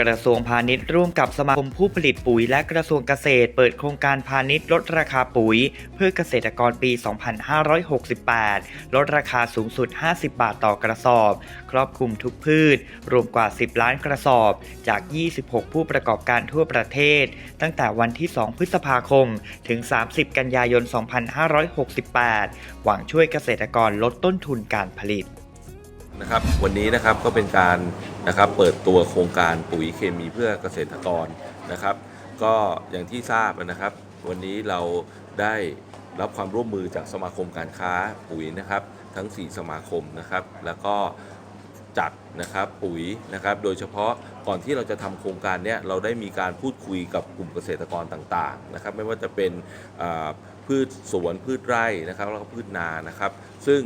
กระทรวงพาณิชย์ร่วมกับสมาคมผู้ผลิตปุ๋ยและกระทรวงเกษตร เปิดโครงการพาณิชย์ลดราคาปุ๋ย เพื่อเกษตรกรปี 2568 ลดราคาสูงสุด 50 บาทต่อกระสอบ ครอบคลุมทุกพืช รวมกว่า 10 ล้านกระสอบจาก 26 ผู้ประกอบการทั่วประเทศ ตั้งแต่วันที่ 2 พฤษภาคม ถึง 30 กันยายน 2568 หวังช่วยเกษตรกรลดต้นทุนการผลิต นะครับวันนี้นะครับก็เป็นการนะครับเปิดตัวโครงการปุ๋ยเคมีเพื่อเกษตรกรนะครับ ก็อย่างที่ทราบนะครับ วันนี้เราได้รับความร่วมมือจากสมาคมการค้าปุ๋ยนะครับ ทั้ง 4 สมาคมนะครับ แล้วก็จัดนะครับปุ๋ยนะครับ โดยเฉพาะก่อนที่เราจะทำโครงการเนี้ยเราได้มีการพูดคุยกับกลุ่มเกษตรกรต่างๆนะครับ ไม่ว่าจะเป็นพืชสวนพืชไร่นะครับแล้วก็พืชนานะครับ ซึ่ง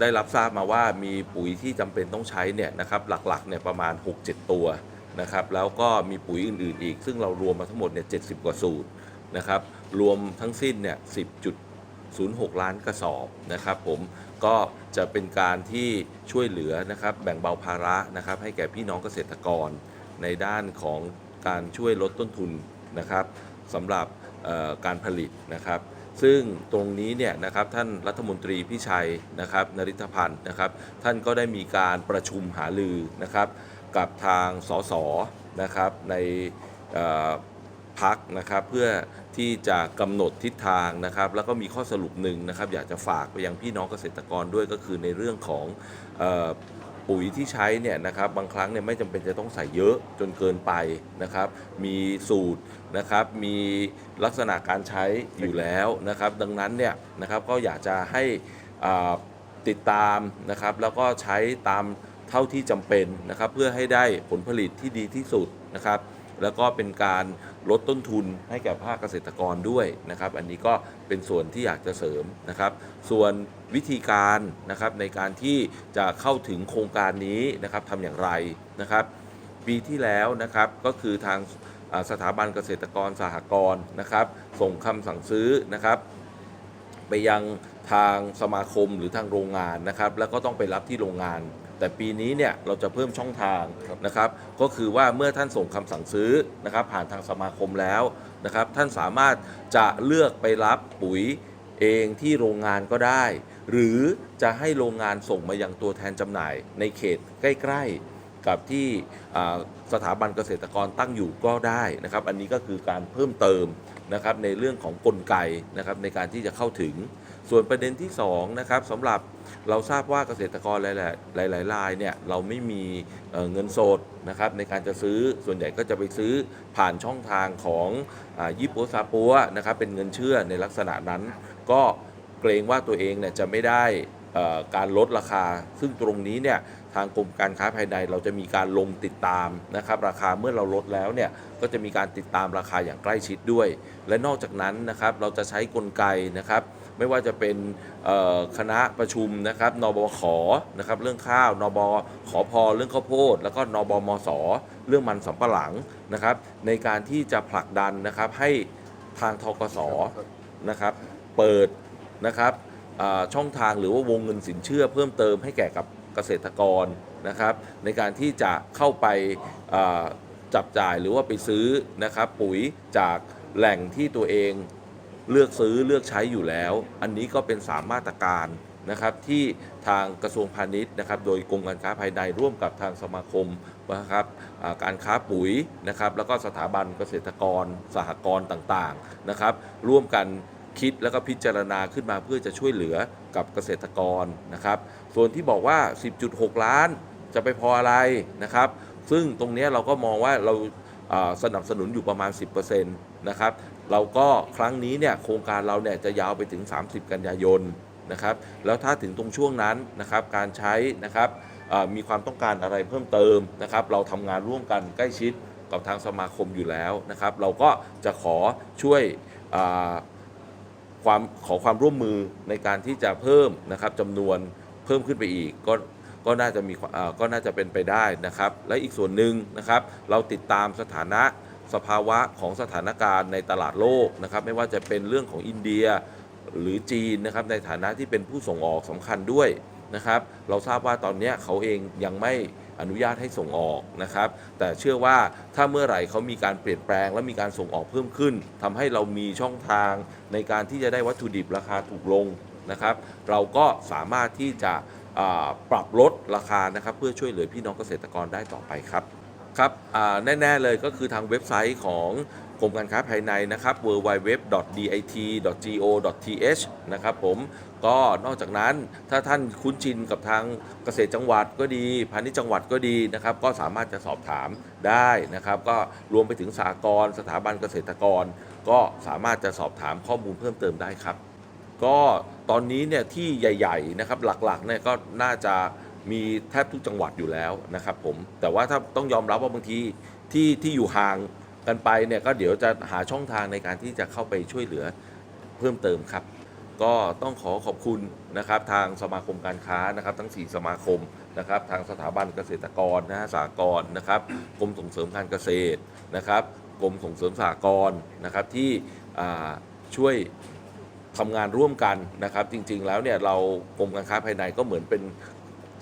ได้รับทราบมาว่ามีปุ๋ยที่จำเป็นต้องใช้เนี่ยนะครับหลักๆเนี่ยประมาณ 6-7 ตัวนะครับแล้วก็มีปุ๋ยอื่นๆอีก ซึ่งเรารวมมาทั้งหมดเนี่ย70กว่าสูตรนะครับรวมทั้งสิ้นเนี่ย10.06 ล้านกระสอบนะครับผมก็จะเป็นการที่ช่วยเหลือนะครับแบ่งเบาภาระนะครับให้แก่พี่น้องเกษตรกร ในด้านของการช่วยลดต้นทุนนะครับสำหรับการผลิตนะครับ ซึ่งตรงนี้เนี่ยนะครับท่านรัฐมนตรีพิชัยนะครับนริธพันธ์นะครับ ท่านก็ได้มีการประชุมหาลือนะครับกับทางสสนะครับในพักนะครับเพื่อที่จะกำหนดทิศทางนะครับ แล้วก็มีข้อสรุปหนึ่งนะครับ อยากจะฝากไปยังพี่น้องเกษตรกรด้วยก็คือในเรื่องของ ปุ๋ยที่ใช้เนี่ยนะครับบางครั้งเนี่ยไม่จำเป็นจะต้องใส่เยอะจนเกินไปนะครับ มีสูตรนะครับมีลักษณะการใช้อยู่แล้วนะครับ ดังนั้นเนี่ยนะครับก็อยากจะให้ติดตามนะครับ แล้วก็ใช้ตามเท่าที่จำเป็นนะครับ เพื่อให้ได้ผลผลิตที่ดีที่สุดนะครับ แล้วก็เป็นการลดต้นทุนให้แก่ภาคเกษตรกรด้วยนะครับ อันนี้ก็เป็นส่วนที่อยากจะเสริมนะครับ ส่วนวิธีการนะครับในการที่จะเข้าถึงโครงการนี้นะครับทำอย่างไรนะครับ ปีที่แล้วนะครับก็คือทางสถาบันเกษตรกรสหกรณ์นะครับ ส่งคำสั่งซื้อนะครับไปยังทางสมาคมหรือทางโรงงานนะครับ แล้วก็ต้องไปรับที่โรงงาน แต่ปีนี้เนี่ยเราจะเพิ่มช่องทางนะครับ ก็คือว่าเมื่อท่านส่งคำสั่งซื้อนะครับ ผ่านทางสมาคมแล้วนะครับ ท่านสามารถจะเลือกไปรับปุ๋ยเองที่โรงงานก็ได้ หรือจะให้โรงงานส่งมายังตัวแทนจำหน่าย ในเขตใกล้ๆ กับที่อ่าสถาบันเกษตรกรตั้งอยู่ก็ได้นะครับ อันนี้ก็คือการเพิ่มเติมนะครับในเรื่องของกลไกนะครับในการที่จะเข้าถึง ส่วนประเด็นที่2นะครับสำหรับเราทราบว่าเกษตรกรหลาย ๆ หลายรายเนี่ยเราไม่มีเเงินสดนะครับในการจะซื้อส่วนใหญ่ก็จะไปซื้อผ่านช่องทางของอยี่ปัวซาปัวนะครับเป็นเงินเชื่อในลักษณะนั้น ก็เกรงว่าตัวเองเนี่ยจะไม่ได้การลดราคา ซึ่งตรงนี้เนี่ยทางกรมการค้าภายในเราจะมีการลงติดตามนะครับราคาเมื่อเราลดแล้วเนี่ยก็จะมีการติดตามราคาอย่างใกล้ชิดด้วย และนอกจากนั้นนะครับเราจะใช้กลไกนะครับ ไม่ว่าจะเป็นคณะประชุมนะครับนบขนะครับเรื่องข้าวนบขอพอเรื่องข้าวโพด แล้วก็นบมสเรื่องมันสำปะหลังนะครับ ในการที่จะผลักดันนะครับให้ทางทกสนะครับเปิดนะครับช่องทางหรือว่าวงเงินสินเชื่อเพิ่มเติมให้แก่กับเกษตรกรนะครับ ในการที่จะเข้าไปจับจ่ายหรือว่าไปซื้อนะครับปุ๋ยจากแหล่งที่ตัวเอง เลือกซื้อเลือกใช้อยู่แล้ว อันนี้ก็เป็นสามมาตรการนะครับที่ทางกระทรวงพาณิชย์นะครับ โดยกรมการค้าภายในร่วมกับทางสมาคมนะครับการค้าปุ๋ยนะครับ แล้วก็สถาบันเกษตรกร สหกรณ์ต่างๆนะครับ ร่วมกันคิดแล้วก็พิจารณาขึ้นมาเพื่อจะช่วยเหลือกับเกษตรกรนะครับ ส่วนที่บอกว่า 10.6 ล้านจะไปพออะไรนะครับ ซึ่งตรงนี้เราก็มองว่าเราสนับสนุนอยู่ประมาณ 10%นะครับ เราก็ครั้งนี้เนี่ยโครงการเราเนี่ยจะยาวไปถึง 30 กันยายนนะครับ แล้วถ้าถึงตรงช่วงนั้นนะครับการใช้นะครับมีความต้องการอะไรเพิ่มเติมนะครับ เราทำงานร่วมกันใกล้ชิดกับทางสมาคมอยู่แล้วนะครับ เราก็จะขอช่วยความขอความร่วมมือในการที่จะเพิ่มนะครับจำนวนเพิ่มขึ้นไปอีกก็ก็น่าจะมีก็น่าจะเป็นไปได้นะครับ และอีกส่วนหนึ่งนะครับ เราติดตามสถานะ สภาวะของสถานการณ์ในตลาดโลกนะครับไม่ว่าจะเป็นเรื่องของอินเดียหรือจีนนะครับในฐานะที่เป็นผู้ส่งออกสำคัญด้วยนะครับ เราทราบว่าตอนนี้เขาเองยังไม่อนุญาตให้ส่งออกนะครับ แต่เชื่อว่าถ้าเมื่อไหร่เขามีการเปลี่ยนแปลงและมีการส่งออกเพิ่มขึ้นทำให้เรามีช่องทางในการที่จะได้วัตถุดิบราคาถูกลงนะครับ เราก็สามารถที่จะปรับลดราคานะครับ เพื่อช่วยเหลือพี่น้องเกษตรกรได้ต่อไปครับ ครับแน่ ๆ เลยก็คือทางเว็บไซต์ของกรมการค้าภายในนะครับ www.dit.go.th นะครับผมก็นอกจากนั้นถ้าท่านคุ้นชินกับทางเกษตรจังหวัดก็ดีพาณิชย์จังหวัดก็ดีนะครับ ก็สามารถจะสอบถามได้นะครับ ก็รวมไปถึงสหกรสถาบันเกษตรกร ก็สามารถจะสอบถามข้อมูลเพิ่มเติมได้ครับ ก็ตอนนี้เนี่ยที่ใหญ่ ๆ นะครับหลักๆเนี่ยก็น่าจะ มีแทบทุกจังหวัดอยู่แล้วนะครับผมแต่ว่าถ้าต้องยอมรับว่าบางทีที่ที่อยู่ห่างกันไปเนี่ยก็เดี๋ยวจะหาช่องทางในการที่จะเข้าไปช่วยเหลือเพิ่มเติมครับ ก็ต้องขอขอบคุณนะครับทางสมาคมการค้านะครับ ทั้ง 4 สมาคมนะครับ ทางสถาบันเกษตรกรนะฮะสากรนะครับกรมส่งเสริมการเกษตรนะครับกรมส่งเสริมสหกรนะครับที่ช่วยทำงานร่วมกันนะครับ จริง ๆ แล้วเนี่ยเรากรมการค้าภายในก็เหมือนเป็น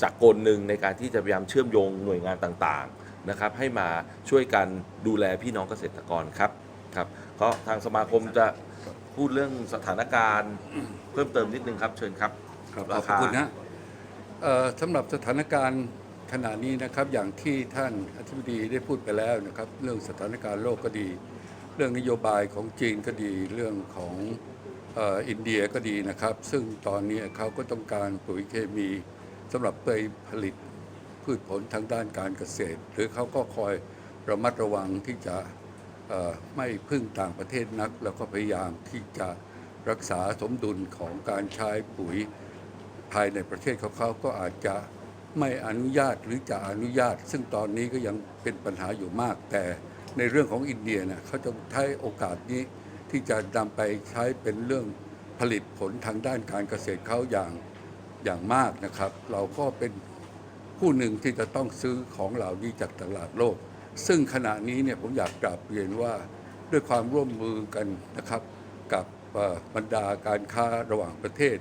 จักรกลหนึ่งในการที่จะพยายามเชื่อมโยงหน่วยงานต่างๆนะครับ ให้มาช่วยกันดูแลพี่น้องเกษตรกรครับครับก็ทางสมาคมจะพูดเรื่องสถานการณ์เพิ่มเติมนิดนึงครับ เชิญครับครับขราอบคาคุณนะเอ่อสำหรับสถานการณ์ขณะนี้นะครับอย่างที่ท่านอธิบดีได้พูดไปแล้วนะครับ เรื่องสถานการณ์โลกก็ดี เรื่องนโยบายของจีนก็ดีเรื่องของเอ่ออินเดียก็ดีนะครับ ซึ่งตอนนี้เขาก็ต้องการปุ๋ยเคมี สำหรับไปผลิตพืชผลทางด้านการเกษตร หรือเขาก็คอยระมัดระวังที่จะไม่พึ่งต่างประเทศนัก แล้วก็พยายามที่จะรักษาสมดุลของการใช้ปุ๋ยภายในประเทศของเขาก็อาจจะไม่อนุญาตหรือจะอนุญาต ซึ่งตอนนี้ก็ยังเป็นปัญหาอยู่มาก แต่ในเรื่องของอินเดียเนี่ยเขาจะใช้โอกาสนี้ที่จะนำไปใช้เป็นเรื่องผลิตผลทางด้านการเกษตรเขาอย่าง อย่างมากนะครับ เราก็เป็นผู้หนึ่งที่จะต้องซื้อของเหล่านี้จากตลาดโลก ซึ่งขณะนี้เนี่ยผมอยากกราบเรียนว่าด้วยความร่วมมือกันนะครับ กับบรรดาการค้าระหว่างประเทศ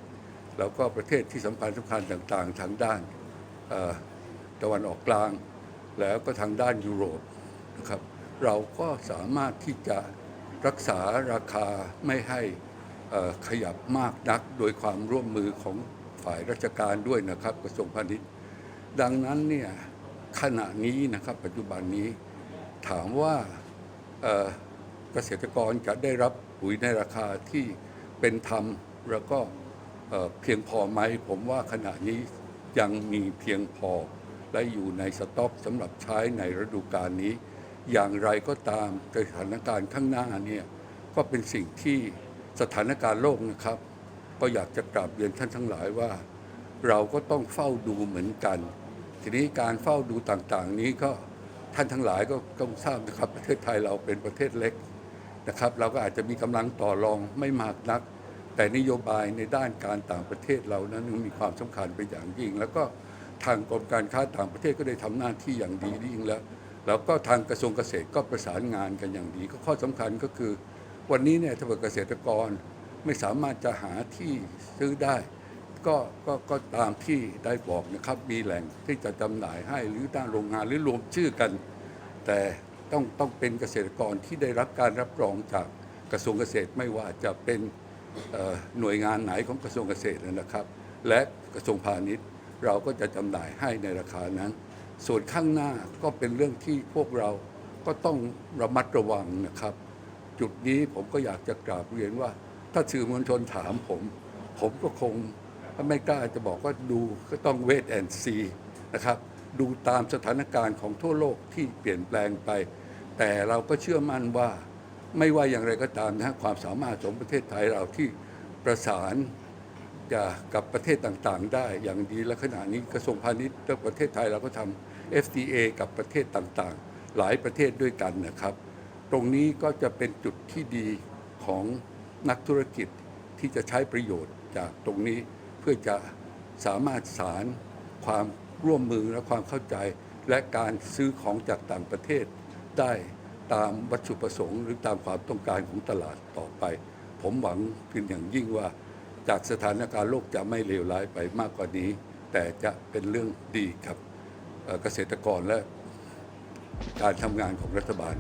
แล้วก็ประเทศที่สำคัญสำคัญต่างๆ ทางด้านตะวันออกกลาง แล้วก็ทางด้านยุโรปนะครับเราก็สามารถที่จะรักษาราคาไม่ให้ขยับมากนักโดยความร่วมมือของ ฝ่ายราชการด้วยนะครับกระทรวงพาณิชย์ ดังนั้นเนี่ยขณะนี้นะครับปัจจุบันนี้ถามว่าเกษตรกรจะได้รับปุ๋ยในราคาที่เป็นธรรมแล้วก็เอ่อเพียงพอไหมผมว่าขณะนี้ยังมีเพียงพอ และอยู่ในสต็อกสำหรับใช้ในฤดูกาลนี้ อย่างไรก็ตามสถานการณ์ข้างหน้าเนี่ยก็เป็นสิ่งที่สถานการณ์โลกนะครับ ก็อยากจะกราบเรียนท่านทั้งหลายว่า เราก็ต้องเฝ้าดูเหมือนกัน ทีนี้การเฝ้าดูต่างๆ นี้ก็ท่านทั้งหลายก็ต้องทราบนะครับประเทศไทยเราเป็นประเทศเล็กนะครับ เราก็อาจจะมีกำลังต่อรองไม่มากนัก แต่นโยบายในด้านการต่างประเทศเรานั้นมีความสำคัญเป็นอย่างยิ่ง แล้วก็ทางกรมการค้าต่างประเทศก็ได้ทำหน้าที่อย่างดียิ่งแล้วแล้วก็ทางกระทรวงเกษตรก็ประสานงานกันอย่างดี ก็ข้อสำคัญก็คือ วันนี้เนี่ยถ้าเกิดเกษตรกร ไม่สามารถจะหาที่ซื้อได้ก็ก็ก็ตามที่ได้บอกนะครับ มีแหล่งที่จะจำหน่ายให้หรือด้านโรงงานหรือรวมชื่อกัน แต่ต้องต้องเป็นเกษตรกรที่ได้รับการรับรองจากกระทรวงเกษตรไม่ว่าจะเป็นหน่วยงานไหนของกระทรวงเกษตรนะครับ และกระทรวงพาณิชย์ เราก็จะจำหน่ายให้ในราคานั้น ส่วนข้างหน้าก็เป็นเรื่องที่พวกเราก็ต้องระมัดระวังนะครับ จุดนี้ผมก็อยากจะกราบเรียนว่า ถ้าสื่อมวลชนถามผม ผมก็คงไม่กล้าจะบอกว่าดูก็ต้องเวทแอนซีนะครับ ดูตามสถานการณ์ของทั่วโลกที่เปลี่ยนแปลงไป แต่เราก็เชื่อมั่นว่าไม่ว่าอย่างไรก็ตามนะฮะความสามารถของประเทศไทยเราที่ประสานกับประเทศต่างๆ ได้อย่างดีและขณะนี้กระทรวงพาณิชย์และประเทศไทยเราก็ทำ FTA กับประเทศต่างๆ หลายประเทศด้วยกันนะครับ ตรงนี้ก็จะเป็นจุดที่ดีของ นักธุรกิจที่จะใช้ประโยชน์จากตรงนี้ เพื่อจะสามารถสารความร่วมมือและความเข้าใจ และการซื้อของจากต่างประเทศ ได้ตามวัตถุประสงค์ หรือตามความต้องการของตลาดต่อไป ผมหวังเป็นอย่างยิ่งว่า จากสถานการณ์โลกจะไม่เลวร้ายไปมากกว่านี้ แต่จะเป็นเรื่องดีครับเกษตรกรและการทำงานของรัฐบาล